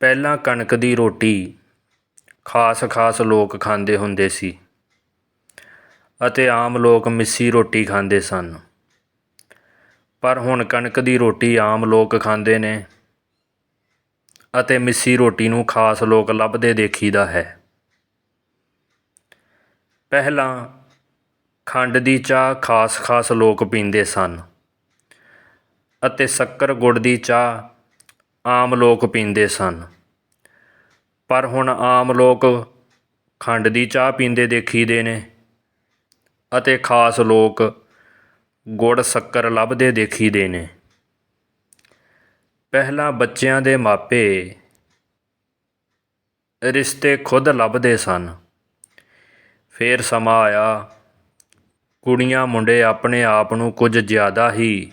ਪਹਿਲਾਂ ਕਣਕ ਦੀ ਰੋਟੀ ਖਾਸ ਖਾਸ ਲੋਕ ਖਾਂਦੇ ਹੁੰਦੇ ਸੀ ਅਤੇ ਆਮ ਲੋਕ ਮਿੱਸੀ ਰੋਟੀ ਖਾਂਦੇ ਸਨ। ਪਰ ਹੁਣ ਕਣਕ ਦੀ ਰੋਟੀ ਆਮ ਲੋਕ ਖਾਂਦੇ ਨੇ ਅਤੇ ਮਿੱਸੀ ਰੋਟੀ ਨੂੰ ਖਾਸ ਲੋਕ ਲੱਭਦੇ ਦੇਖੀਦਾ ਹੈ। ਪਹਿਲਾਂ ਖੰਡ ਦੀ ਚਾਹ ਖਾਸ ਖਾਸ ਲੋਕ ਪੀਂਦੇ ਸਨ ਅਤੇ ਸ਼ੱਕਰ ਗੁੜ ਦੀ ਚਾਹ ਆਮ ਲੋਕ ਪੀਂਦੇ ਸਨ। ਪਰ ਹੁਣ ਆਮ ਲੋਕ ਖੰਡ ਦੀ ਚਾਹ ਪੀਂਦੇ ਦੇਖੀਦੇ ਨੇ ਅਤੇ ਖਾਸ ਲੋਕ ਗੁੜ ਸ਼ੱਕਰ ਲੱਭਦੇ ਦੇਖੀਦੇ ਨੇ। ਪਹਿਲਾਂ ਬੱਚਿਆਂ ਦੇ ਮਾਪੇ ਰਿਸ਼ਤੇ ਖੁਦ ਲੱਭਦੇ ਸਨ। ਫਿਰ ਸਮਾਂ ਆਇਆ, ਕੁੜੀਆਂ ਮੁੰਡੇ ਆਪਣੇ ਆਪ ਨੂੰ ਕੁਝ ਜ਼ਿਆਦਾ ਹੀ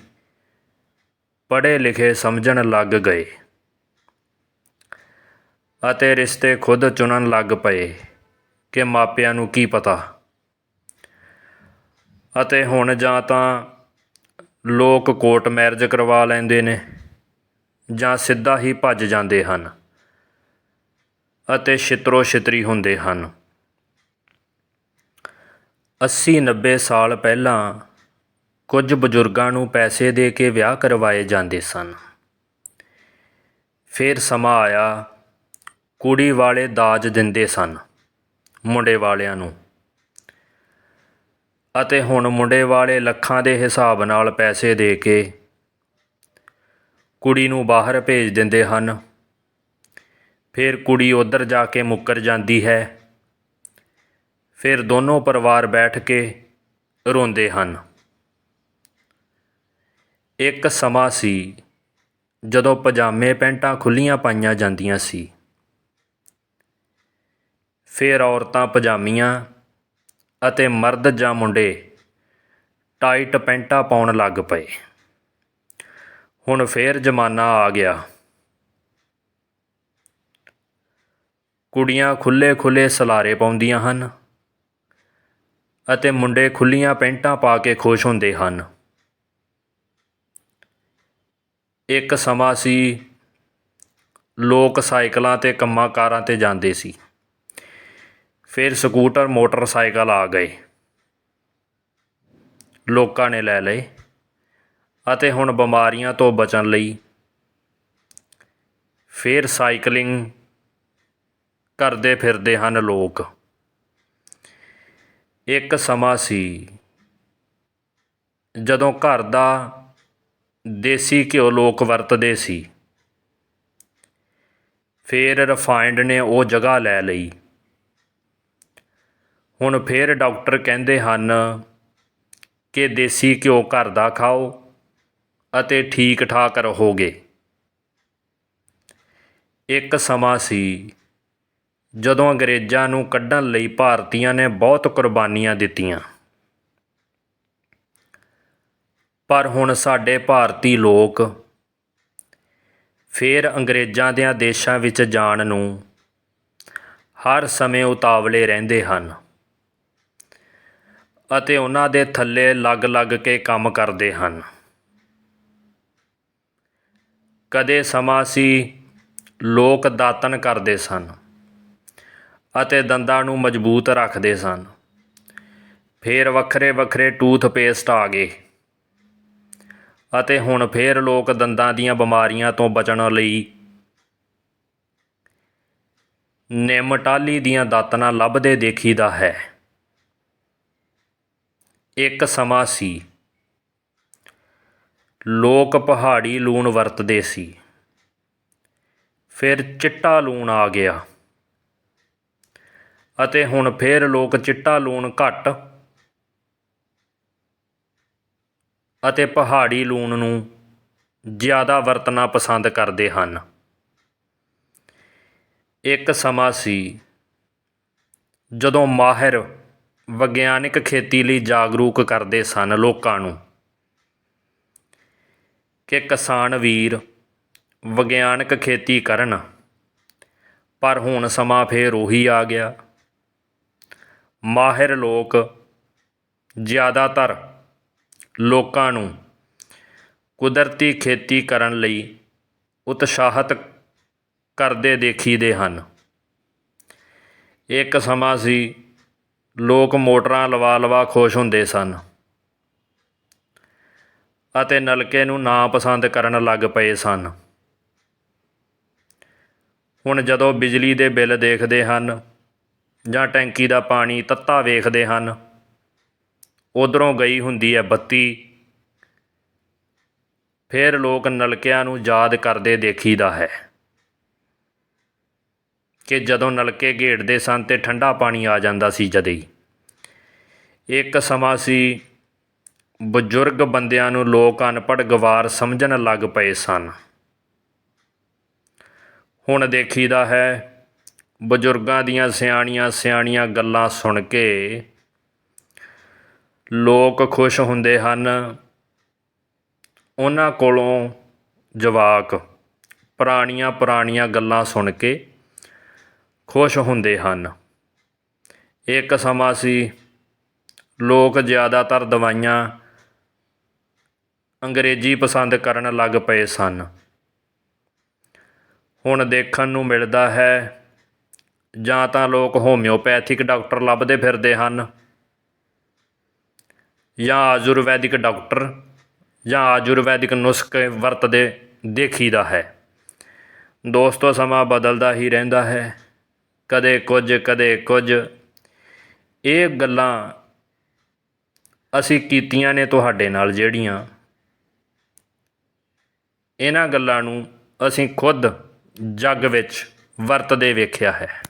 ਪੜ੍ਹੇ ਲਿਖੇ ਸਮਝਣ ਲੱਗ ਗਏ। ਅਤੇ ਰਿਸ਼ਤੇ ਖੁਦ ਚੁਣਨ ਲੱਗ ਪਏ ਕਿ ਮਾਪਿਆਂ ਨੂੰ ਕੀ ਪਤਾ। ਅਤੇ ਹੁਣ ਜਾਂ ਤਾਂ ਲੋਕ ਕੋਰਟ ਮੈਰਿਜ ਕਰਵਾ ਲੈਂਦੇ ਨੇ ਜਾਂ ਸਿੱਧਾ ਹੀ ਭੱਜ ਜਾਂਦੇ ਹਨ ਅਤੇ ਛਿਤਰੋ ਛਿਤਰੀ ਹੁੰਦੇ ਹਨ। 80 90 ਸਾਲ ਪਹਿਲਾਂ ਕੁਝ ਬਜ਼ੁਰਗਾਂ ਨੂੰ ਪੈਸੇ ਦੇ ਕੇ ਵਿਆਹ ਕਰਵਾਏ ਜਾਂਦੇ ਸਨ। ਫਿਰ ਸਮਾਂ ਆਇਆ ਕੁੜੀ ਵਾਲੇ ਦਾਜ ਦਿੰਦੇ ਸਨ, ਮੁੰਡੇ ਵਾਲਿਆਂ ਨੂੰ। ਅਤੇ ਹੁਣ ਮੁੰਡੇ ਵਾਲੇ ਲੱਖਾਂ ਦੇ ਹਿਸਾਬ ਨਾਲ ਪੈਸੇ ਦੇ ਕੇ ਕੁੜੀ ਨੂੰ ਬਾਹਰ ਭੇਜ ਦਿੰਦੇ ਹਨ। ਫਿਰ ਕੁੜੀ ਉੱਧਰ ਜਾ ਕੇ ਮੁੱਕਰ ਜਾਂਦੀ ਹੈ। ਫਿਰ ਦੋਨੋਂ ਪਰਿਵਾਰ ਬੈਠ ਕੇ ਰੋਂਦੇ ਹਨ। ਇੱਕ ਸਮਾਂ ਸੀ ਜਦੋਂ ਪਜਾਮੇ ਪੈਂਟਾਂ ਖੁੱਲੀਆਂ ਪਾਈਆਂ ਜਾਂਦੀਆਂ ਸੀ। ਫਿਰ ਔਰਤਾਂ ਪਜਾਮੀਆਂ ਅਤੇ ਮਰਦ ਜਾਂ ਮੁੰਡੇ ਟਾਈਟ ਪੈਂਟਾਂ ਪਾਉਣ ਲੱਗ ਪਏ। ਹੁਣ ਫੇਰ ਜ਼ਮਾਨਾ ਆ ਗਿਆ। ਕੁੜੀਆਂ ਖੁੱਲੇ ਖੁੱਲੇ ਸਲਾਰੇ ਪਾਉਂਦੀਆਂ ਹਨ ਅਤੇ ਮੁੰਡੇ ਖੁੱਲੀਆਂ ਪੈਂਟਾਂ ਪਾ ਕੇ ਖੁਸ਼ ਹੁੰਦੇ ਹਨ। ਇੱਕ ਸਮਾਂ ਸੀ, ਲੋਕ ਸਾਈਕਲਾਂ ਤੇ ਕੰਮਾਂ ਕਾਰਾਂ ਤੇ ਜਾਂਦੇ ਸੀ। ਫਿਰ ਸਕੂਟਰ, ਮੋਟਰਸਾਈਕਲ ਆ ਗਏ। ਲੋਕਾਂ ਨੇ ਲੈ ਲਏ ਅਤੇ ਹੁਣ ਬਿਮਾਰੀਆਂ ਤੋਂ ਬਚਣ ਲਈ ਫਿਰ ਸਾਈਕਲਿੰਗ ਕਰਦੇ ਫਿਰਦੇ ਹਨ ਲੋਕ। ਇੱਕ ਸਮਾਂ ਸੀ ਜਦੋਂ ਘਰ ਦਾ ਦੇਸੀ ਘਿਓ ਲੋਕ ਵਰਤਦੇ ਸੀ। ਫਿਰ ਰਿਫਾਈਨਡ ਨੇ ਉਹ ਜਗ੍ਹਾ ਲੈ ਲਈ। ਹੁਣ ਫਿਰ ਡਾਕਟਰ ਕਹਿੰਦੇ ਹਨ ਕਿ ਦੇਸੀ ਘਿਓ ਘਰ ਦਾ ਖਾਓ ਅਤੇ ਠੀਕ ਠਾਕ ਰਹੋਗੇ। ਇੱਕ ਸਮਾਂ ਸੀ ਜਦੋਂ ਅੰਗਰੇਜ਼ਾਂ ਨੂੰ ਕੱਢਣ ਲਈ ਭਾਰਤੀਆਂ ਨੇ ਬਹੁਤ ਕੁਰਬਾਨੀਆਂ ਦਿੱਤੀਆਂ। ਪਰ ਹੁਣ ਸਾਡੇ ਭਾਰਤੀ ਲੋਕ ਫੇਰ ਅੰਗਰੇਜ਼ਾਂ ਦਿਆਂ ਦੇਸ਼ਾਂ ਵਿੱਚ ਜਾਣ ਨੂੰ ਹਰ ਸਮੇਂ ਉਤਾਵਲੇ ਰਹਿੰਦੇ ਹਨ। ਅਤੇ ਉਹਨਾਂ ਦੇ ਥੱਲੇ ਲੱਗ-ਲੱਗ ਕੇ ਕੰਮ ਕਰਦੇ ਹਨ। ਕਦੇ ਸਮਾਂ ਸੀ ਲੋਕ ਦਾਤਨ ਕਰਦੇ ਸਨ ਅਤੇ ਦੰਦਾਂ ਨੂੰ ਮਜ਼ਬੂਤ ਰੱਖਦੇ ਸਨ। ਫੇਰ ਵੱਖਰੇ ਵੱਖਰੇ ਟੂਥਪੇਸਟ ਆ ਗਏ ਅਤੇ ਹੁਣ ਫੇਰ ਲੋਕ ਦੰਦਾਂ ਦੀਆਂ ਬਿਮਾਰੀਆਂ ਤੋਂ ਬਚਣ ਲਈ ਨਿੰਮ ਟਾਹਲੀ ਦੀਆਂ ਦਾਤਨਾਂ ਲੱਭਦੇ ਦੇਖੀਦਾ ਹੈ। ਇੱਕ ਸਮਾਂ ਸੀ। ਲੋਕ ਪਹਾੜੀ ਲੂਣ ਵਰਤਦੇ ਸੀ। ਫਿਰ ਚਿੱਟਾ ਲੂਣ ਆ ਗਿਆ। ਅਤੇ ਹੁਣ ਫਿਰ ਲੋਕ ਚਿੱਟਾ ਲੂਣ ਘੱਟ ਅਤੇ ਪਹਾੜੀ ਲੂਣ ਨੂੰ ਜ਼ਿਆਦਾ ਵਰਤਣਾ ਪਸੰਦ ਕਰਦੇ ਹਨ। ਇੱਕ ਸਮਾਂ ਸੀ ਜਦੋਂ ਮਾਹਿਰ ਵਿਗਿਆਨਿਕ ਖੇਤੀ ਲਈ ਜਾਗਰੂਕ ਕਰਦੇ ਸਨ ਲੋਕਾਂ ਨੂੰ ਕਿ ਕਿਸਾਨ ਵੀਰ ਵਿਗਿਆਨਿਕ ਖੇਤੀ ਕਰਨ। ਪਰ ਹੁਣ ਸਮਾਂ ਫੇਰ ਉਹੀ ਆ ਗਿਆ। ਮਾਹਿਰ ਲੋਕ ਜ਼ਿਆਦਾਤਰ ਲੋਕਾਂ ਨੂੰ ਕੁਦਰਤੀ ਖੇਤੀ ਕਰਨ ਲਈ ਉਤਸ਼ਾਹਤ ਕਰਦੇ ਦੇਖੀਦੇ ਹਨ। ਇੱਕ ਸਮਾਂ ਸੀ ਲੋਕ ਮੋਟਰਾਂ ਲਵਾ ਲਵਾ ਖੁਸ਼ ਹੁੰਦੇ ਸਨ ਅਤੇ ਨਲਕੇ ਨੂੰ ਨਾ ਪਸੰਦ ਕਰਨ ਲੱਗ ਪਏ ਸਨ। ਹੁਣ ਜਦੋਂ ਬਿਜਲੀ ਦੇ ਬਿੱਲ ਦੇਖਦੇ ਹਨ ਜਾਂ ਟੈਂਕੀ ਦਾ ਪਾਣੀ ਤੱਤਾ ਵੇਖਦੇ ਹਨ, ਉਧਰੋਂ ਗਈ ਹੁੰਦੀ ਹੈ ਬੱਤੀ। ਫਿਰ ਲੋਕ ਨਲਕਿਆਂ ਨੂੰ ਯਾਦ ਕਰਦੇ ਦੇਖੀਦਾ ਹੈ। ਕਿ ਜਦੋਂ ਨਲਕੇ ਘੇੜਦੇ ਸਨ ਤੇ ਠੰਡਾ ਪਾਣੀ ਆ ਜਾਂਦਾ ਸੀ ਜਦੇ ਹੀ। ਇੱਕ ਸਮਾਂ ਸੀ, ਬਜ਼ੁਰਗ ਬੰਦਿਆਂ ਨੂੰ ਲੋਕ ਅਨਪੜ੍ਹ ਗਵਾਰ ਸਮਝਣ ਲੱਗ ਪਏ ਸਨ। ਹੁਣ ਦੇਖੀਦਾ ਹੈ, ਬਜ਼ੁਰਗਾਂ ਦੀਆਂ ਸਿਆਣੀਆਂ ਸਿਆਣੀਆਂ ਗੱਲਾਂ ਸੁਣ ਕੇ ਲੋਕ ਖੁਸ਼ ਹੁੰਦੇ ਹਨ। ਉਹਨਾਂ ਕੋਲੋਂ ਜਵਾਕ ਪੁਰਾਣੀਆਂ ਪੁਰਾਣੀਆਂ ਗੱਲਾਂ ਸੁਣ ਕੇ ਖੁਸ਼ ਹੁੰਦੇ ਹਨ। ਇੱਕ ਸਮਾਂ ਸੀ। ਲੋਕ ਜ਼ਿਆਦਾਤਰ ਦਵਾਈਆਂ ਅੰਗਰੇਜ਼ੀ ਪਸੰਦ ਕਰਨ ਲੱਗ ਪਏ ਸਨ। ਹੁਣ ਦੇਖਣ ਨੂੰ ਮਿਲਦਾ ਹੈ। ਜਾਂ ਤਾਂ ਲੋਕ ਹੋਮਿਓਪੈਥਿਕ ਡਾਕਟਰ ਲੱਭਦੇ ਫਿਰਦੇ ਹਨ। ਜਾਂ ਆਯੁਰਵੈਦਿਕ ਡਾਕਟਰ ਜਾਂ ਆਯੁਰਵੈਦਿਕ ਨੁਸਖੇ ਵਰਤਦੇ ਦੇਖੀਦਾ ਹੈ। ਦੋਸਤੋ, ਸਮਾਂ ਬਦਲਦਾ ਹੀ ਰਹਿੰਦਾ ਹੈ। ਕਦੇ ਕੁਝ ਕਦੇ ਕੁਝ। ਇਹ ਗੱਲਾਂ ਅਸੀਂ ਕੀਤੀਆਂ ਨੇ ਤੁਹਾਡੇ ਨਾਲ ਜਿਹੜੀਆਂ। ਇਹਨਾਂ ਗੱਲਾਂ ਨੂੰ ਅਸੀਂ ਖੁਦ ਜੱਗ ਵਿੱਚ ਵਰਤਦੇ ਵੇਖਿਆ ਹੈ।